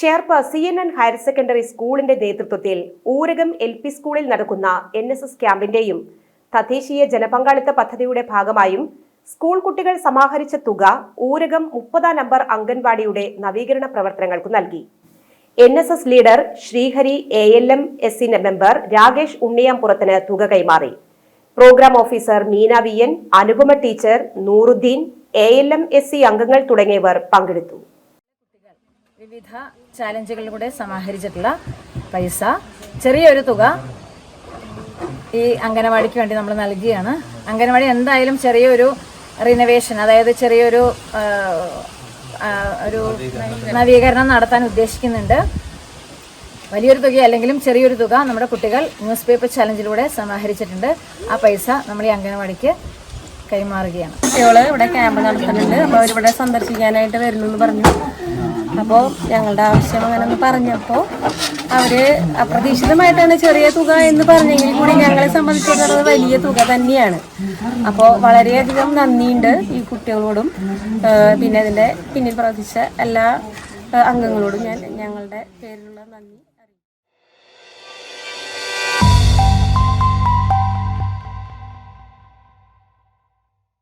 Cherpu C N N higher secondary സ്കൂളിന്റെ നേതൃത്വത്തിൽ Oorakam L P സ്കൂളിൽ നടക്കുന്ന എൻ എസ് എസ് ക്യാമ്പിന്റെയും തദ്ദേശീയ ജനപങ്കാളിത്ത പദ്ധതിയുടെ ഭാഗമായും സ്കൂൾ കുട്ടികൾ സമാഹരിച്ച തുക ഊരകം മുപ്പതാം നമ്പർ അംഗൻവാടിയുടെ നവീകരണ പ്രവർത്തനങ്ങൾക്കു നൽകി. N S S leader Sreehari A L M എസിന്റെ മെമ്പർ രാകേഷ് ഉണ്ണിയാംപുറത്തിന് തുക കൈമാറി. Programme officer Meena V N Anupama teacher Nooruddin A L M S C അംഗങ്ങൾ തുടങ്ങിയവർ പങ്കെടുത്തു. വിവിധ ചാലഞ്ചുകളിലൂടെ സമാഹരിച്ചിട്ടുള്ള പൈസ. ചെറിയൊരു തുക ഈ അംഗനവാടിക്ക് വേണ്ടി നമ്മൾ നൽകിയാണ്. അംഗനവാടി എന്തായാലും ചെറിയൊരു റിനോവേഷൻ അതായത് ചെറിയൊരു ഒരു നവീകരണം നടത്താൻ ഉദ്ദേശിക്കുന്നുണ്ട്. വലിയൊരു തുക അല്ലെങ്കിലും ചെറിയൊരു തുക നമ്മുടെ കുട്ടികൾ ന്യൂസ് പേപ്പർ ചലഞ്ചിലൂടെ സമാഹരിച്ചിട്ടുണ്ട്. ആ പൈസ നമ്മൾ ഈ അംഗനവാടിക്ക് കൈമാറുകയാണ്. കുട്ടികൾ ഇവിടെ ക്യാമ്പ് നടത്തുന്നുണ്ട്. അപ്പോൾ അവരിവിടെ സന്ദർശിക്കാനായിട്ട് വരുന്നു എന്ന് പറഞ്ഞു. അപ്പോൾ ഞങ്ങളുടെ ആവശ്യം അങ്ങനെ ഒന്ന് പറഞ്ഞപ്പോൾ അവർ അപ്രതീക്ഷിതമായിട്ടാണ് ചെറിയ തുക എന്ന് പറഞ്ഞെങ്കിൽ കൂടി ഞങ്ങളെ സംബന്ധിച്ചിടത്തോളം വലിയ തുക തന്നെയാണ്. അപ്പോൾ വളരെയധികം നന്ദിയുണ്ട് ഈ കുട്ടികളോടും പിന്നെ അതിന്റെ പിന്നിൽ പ്രവർത്തിച്ച എല്ലാ അംഗങ്ങളോടും ഞാൻ ഞങ്ങളുടെ പേരിലുള്ള നന്ദി